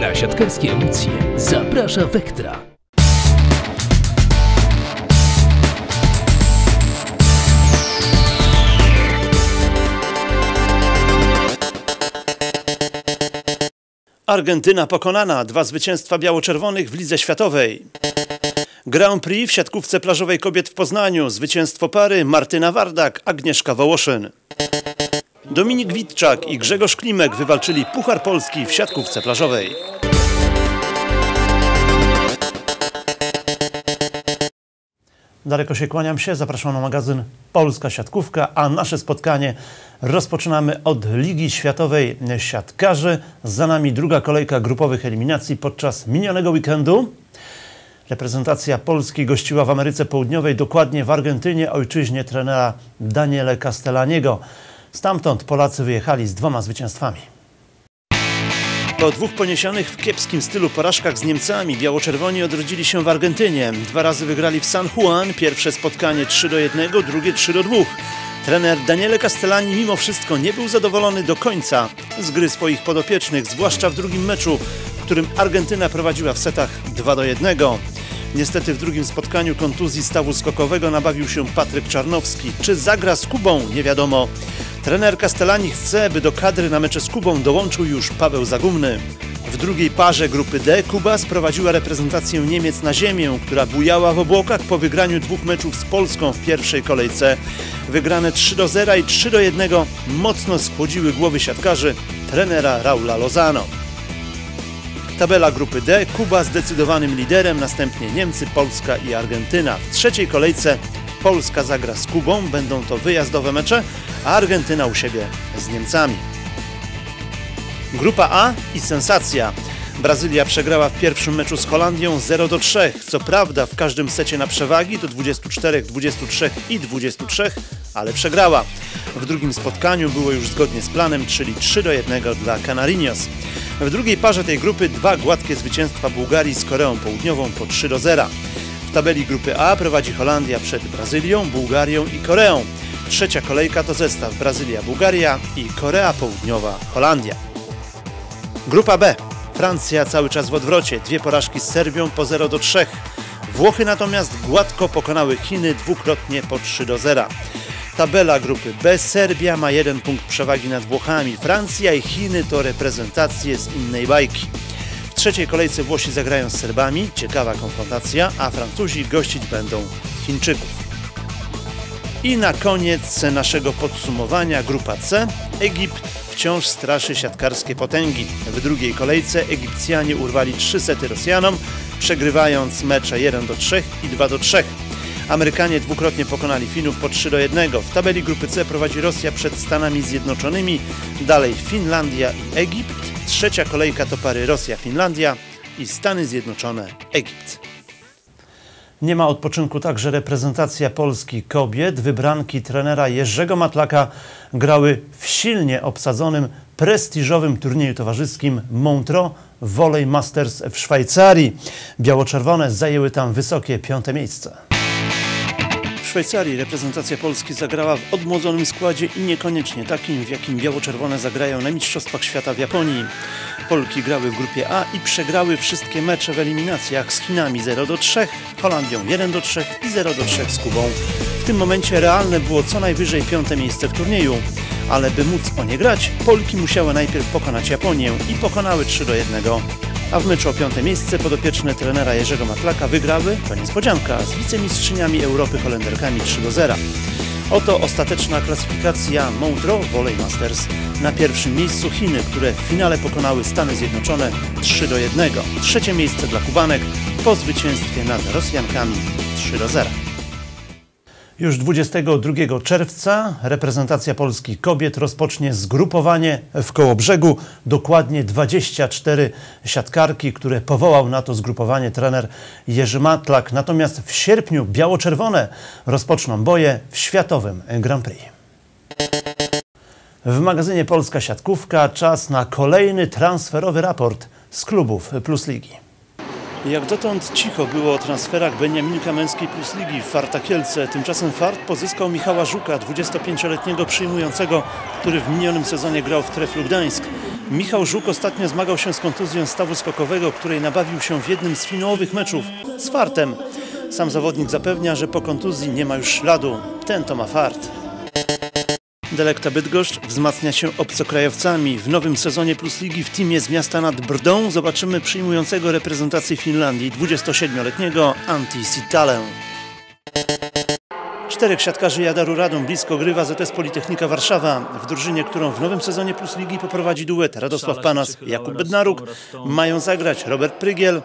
Na siatkarskie emocje zaprasza Vectra. Argentyna pokonana, dwa zwycięstwa biało-czerwonych w Lidze Światowej. Grand Prix w siatkówce plażowej kobiet w Poznaniu, zwycięstwo pary Martyna Wardak, Agnieszka Wołoszyn. Dominik Witczak i Grzegorz Klimek wywalczyli Puchar Polski w siatkówce plażowej. Darek się kłaniam się, zapraszam na magazyn Polska Siatkówka, a nasze spotkanie rozpoczynamy od Ligi Światowej Siatkarzy. Za nami druga kolejka grupowych eliminacji podczas minionego weekendu. Reprezentacja Polski gościła w Ameryce Południowej, dokładnie w Argentynie, ojczyźnie trenera Daniele Castellaniego. Stamtąd Polacy wyjechali z dwoma zwycięstwami. Po dwóch poniesionych w kiepskim stylu porażkach z Niemcami biało-czerwoni odrodzili się w Argentynie. Dwa razy wygrali w San Juan, pierwsze spotkanie 3 do 1, drugie 3 do 2. Trener Daniele Castellani mimo wszystko nie był zadowolony do końca z gry swoich podopiecznych, zwłaszcza w drugim meczu, w którym Argentyna prowadziła w setach 2 do 1. Niestety w drugim spotkaniu kontuzji stawu skokowego nabawił się Patryk Czarnowski. Czy zagra z Kubą? Nie wiadomo. Trener Castellani chce, by do kadry na mecze z Kubą dołączył już Paweł Zagumny. W drugiej parze grupy D Kuba sprowadziła reprezentację Niemiec na ziemię, która bujała w obłokach po wygraniu dwóch meczów z Polską w pierwszej kolejce. Wygrane 3 do 0 i 3 do 1 mocno schłodziły głowy siatkarzy trenera Raula Lozano. Tabela grupy D, Kuba zdecydowanym liderem, następnie Niemcy, Polska i Argentyna. W trzeciej kolejce Polska zagra z Kubą, będą to wyjazdowe mecze, a Argentyna u siebie z Niemcami. Grupa A i sensacja. Brazylia przegrała w pierwszym meczu z Holandią 0 do 3. Co prawda w każdym secie na przewagi do 24, 23 i 23, ale przegrała. W drugim spotkaniu było już zgodnie z planem, czyli 3 do 1 dla Canarinos. W drugiej parze tej grupy dwa gładkie zwycięstwa Bułgarii z Koreą Południową po 3 do 0. W tabeli grupy A prowadzi Holandia przed Brazylią, Bułgarią i Koreą. Trzecia kolejka to zestaw Brazylia-Bułgaria i Korea Południowa-Holandia. Grupa B. Francja cały czas w odwrocie. Dwie porażki z Serbią po 0 do 3. Włochy natomiast gładko pokonały Chiny dwukrotnie po 3 do 0. Tabela grupy B. Serbia ma jeden punkt przewagi nad Włochami. Francja i Chiny to reprezentacje z innej bajki. Trzeciej kolejce Włosi zagrają z Serbami. Ciekawa konfrontacja, a Francuzi gościć będą Chińczyków. I na koniec naszego podsumowania grupa C. Egipt wciąż straszy siatkarskie potęgi. W drugiej kolejce Egipcjanie urwali trzy sety Rosjanom, przegrywając mecze 1 do 3 i 2 do 3. Amerykanie dwukrotnie pokonali Finów po 3 do 1. W tabeli grupy C prowadzi Rosja przed Stanami Zjednoczonymi, dalej Finlandia i Egipt. Trzecia kolejka to pary Rosja-Finlandia i Stany Zjednoczone Egipt. Nie ma odpoczynku także reprezentacja Polski kobiet. Wybranki trenera Jerzego Matlaka grały w silnie obsadzonym, prestiżowym turnieju towarzyskim Montreux Volley Masters w Szwajcarii. Biało-czerwone zajęły tam wysokie piąte miejsce. Szwajcarii reprezentacja Polski zagrała w odmłodzonym składzie i niekoniecznie takim, w jakim biało-czerwone zagrają na Mistrzostwach Świata w Japonii. Polki grały w grupie A i przegrały wszystkie mecze w eliminacjach z Chinami 0 do 3, Holandią 1 do 3 i 0 do 3 z Kubą. W tym momencie realne było co najwyżej piąte miejsce w turnieju, ale by móc o nie grać, Polki musiały najpierw pokonać Japonię i pokonały 3 do 1 a w meczu o piąte miejsce podopieczne trenera Jerzego Matlaka wygrały, to niespodzianka, z wicemistrzyniami Europy Holenderkami 3 do 0. Oto ostateczna klasyfikacja Montreux Volley Masters. Na pierwszym miejscu Chiny, które w finale pokonały Stany Zjednoczone 3 do 1. Trzecie miejsce dla Kubanek po zwycięstwie nad Rosjankami 3 do 0. Już 22 czerwca reprezentacja Polski kobiet rozpocznie zgrupowanie w Kołobrzegu. Dokładnie 24 siatkarki, które powołał na to zgrupowanie trener Jerzy Matlak. Natomiast w sierpniu biało-czerwone rozpoczną boje w Światowym Grand Prix. W magazynie Polska Siatkówka czas na kolejny transferowy raport z klubów Plus Ligi. Jak dotąd cicho było o transferach Beniaminka Męskiej Plus Ligi w Farta Kielce. Tymczasem Fart pozyskał Michała Żuka, 25-letniego przyjmującego, który w minionym sezonie grał w Treflu Gdańsk. Michał Żuk ostatnio zmagał się z kontuzją stawu skokowego, której nabawił się w jednym z finałowych meczów z fartem. Sam zawodnik zapewnia, że po kontuzji nie ma już śladu. Ten to ma fart. Delekta Bydgoszcz wzmacnia się obcokrajowcami. W nowym sezonie Plus Ligi w teamie z miasta nad Brdą zobaczymy przyjmującego reprezentację Finlandii 27-letniego Antti Sitalę. Czterech siatkarzy Jadaru Radom blisko grywa ZS Politechnika Warszawa. W drużynie, którą w nowym sezonie Plus Ligi poprowadzi duet Radosław Panas, Jakub Bednaruk, mają zagrać Robert Prygiel,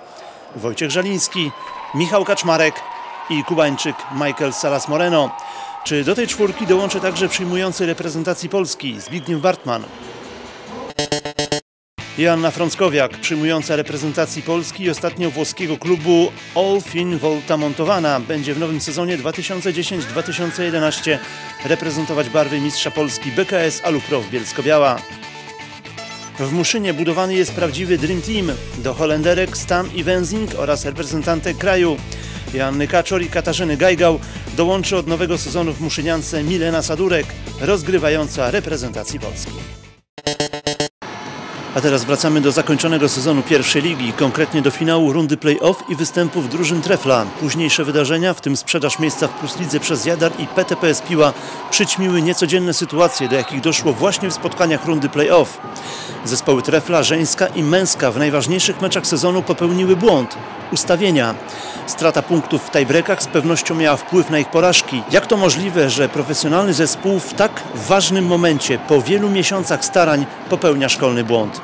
Wojciech Żaliński, Michał Kaczmarek i Kubańczyk Michael Salas Moreno. Czy do tej czwórki dołączy także przyjmujący reprezentacji Polski Zbigniew Bartman? Joanna Frąckowiak, przyjmująca reprezentacji Polski i ostatnio włoskiego klubu Olfin Volta Montowana, będzie w nowym sezonie 2010-2011 reprezentować barwy mistrza Polski BKS Alupro w Bielsko-Biała. W Muszynie budowany jest prawdziwy Dream Team. Do Holenderek Stam i Wenzing oraz reprezentantek kraju Joanny Kaczor i Katarzyny Gajgał dołączy od nowego sezonu w Muszyniance Milena Sadurek, rozgrywająca reprezentacji Polski. A teraz wracamy do zakończonego sezonu pierwszej ligi, konkretnie do finału rundy play-off i występów drużyn Trefla. Późniejsze wydarzenia, w tym sprzedaż miejsca w Plus Lidze przez Jadar i PTPS Piła, przyćmiły niecodzienne sytuacje, do jakich doszło właśnie w spotkaniach rundy play-off. Zespoły Trefla, żeńska i męska w najważniejszych meczach sezonu popełniły błąd ustawienia. Strata punktów w tiebreakach z pewnością miała wpływ na ich porażki. Jak to możliwe, że profesjonalny zespół w tak ważnym momencie, po wielu miesiącach starań, popełnia szkolny błąd?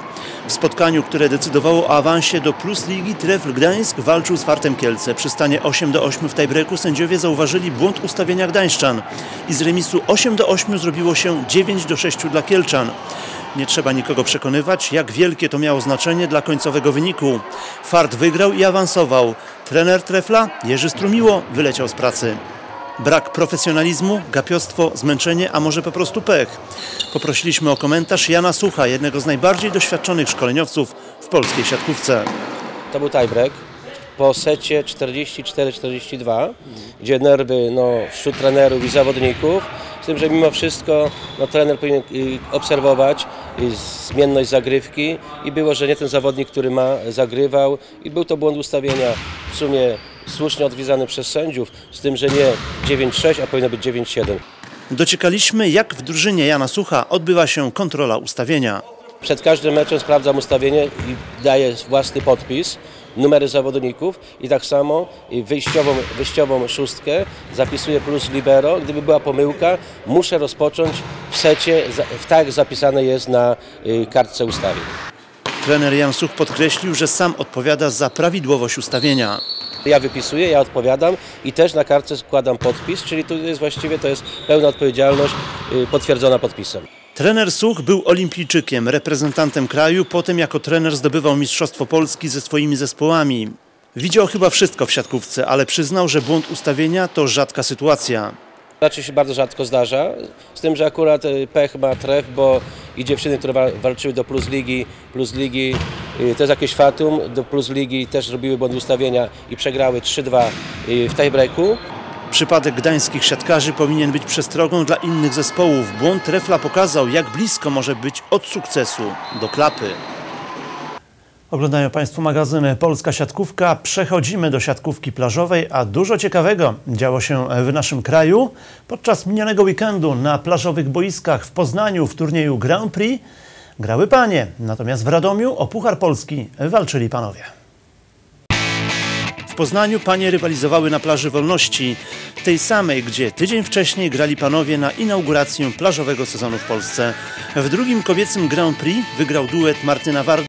W spotkaniu, które decydowało o awansie do Plus Ligi, Trefl Gdańsk walczył z Fartem Kielce. Przy stanie 8 do 8 w tiebreaku sędziowie zauważyli błąd ustawienia Gdańszczan i z remisu 8 do 8 zrobiło się 9 do 6 dla Kielczan. Nie trzeba nikogo przekonywać, jak wielkie to miało znaczenie dla końcowego wyniku. Fart wygrał i awansował. Trener Trefla, Jerzy Strumiło, wyleciał z pracy. Brak profesjonalizmu, gapiostwo, zmęczenie, a może po prostu pech. Poprosiliśmy o komentarz Jana Sucha, jednego z najbardziej doświadczonych szkoleniowców w polskiej siatkówce. To był tiebreak po secie 44-42, gdzie nerwy no, wśród trenerów i zawodników, z tym, że mimo wszystko no, trener powinien y, obserwować zmienność zagrywki i było, że nie ten zawodnik, który ma, zagrywał i był to błąd ustawienia w sumie słusznie odwiedzany przez sędziów, z tym, że nie 9-6, a powinno być 9-7. Dociekaliśmy, jak w drużynie Jana Sucha odbywa się kontrola ustawienia. Przed każdym meczem sprawdzam ustawienie i daję własny podpis, numery zawodników i tak samo wyjściową, wyjściową szóstkę zapisuję plus libero. Gdyby była pomyłka, muszę rozpocząć w secie, w tak jak zapisane jest na y, kartce ustawień. Trener Jan Such podkreślił, że sam odpowiada za prawidłowość ustawienia. Ja wypisuję, ja odpowiadam i też na kartce składam podpis, czyli tu jest właściwie to jest pełna odpowiedzialność y, potwierdzona podpisem. Trener Such był olimpijczykiem, reprezentantem kraju, potem jako trener zdobywał Mistrzostwo Polski ze swoimi zespołami. Widział chyba wszystko w siatkówce, ale przyznał, że błąd ustawienia to rzadka sytuacja. Raczej się bardzo rzadko zdarza, z tym, że akurat y, pech ma tref, bo i dziewczyny, które walczyły do Plus Ligi, Plus Ligi y, jest jakieś fatum, do Plus Ligi też robiły błąd ustawienia i przegrały 3-2 y, w tiebreaku. Przypadek gdańskich siatkarzy powinien być przestrogą dla innych zespołów. Błąd Trefla pokazał, jak blisko może być od sukcesu do klapy. Oglądają Państwo magazyn Polska Siatkówka. Przechodzimy do siatkówki plażowej, a dużo ciekawego działo się w naszym kraju. Podczas minionego weekendu na plażowych boiskach w Poznaniu w turnieju Grand Prix grały panie, natomiast w Radomiu o Puchar Polski walczyli panowie. Poznaniu panie rywalizowały na plaży Wolności, tej samej, gdzie tydzień wcześniej grali panowie na inaugurację plażowego sezonu w Polsce. W drugim kobiecym Grand Prix wygrał duet Martyna Warda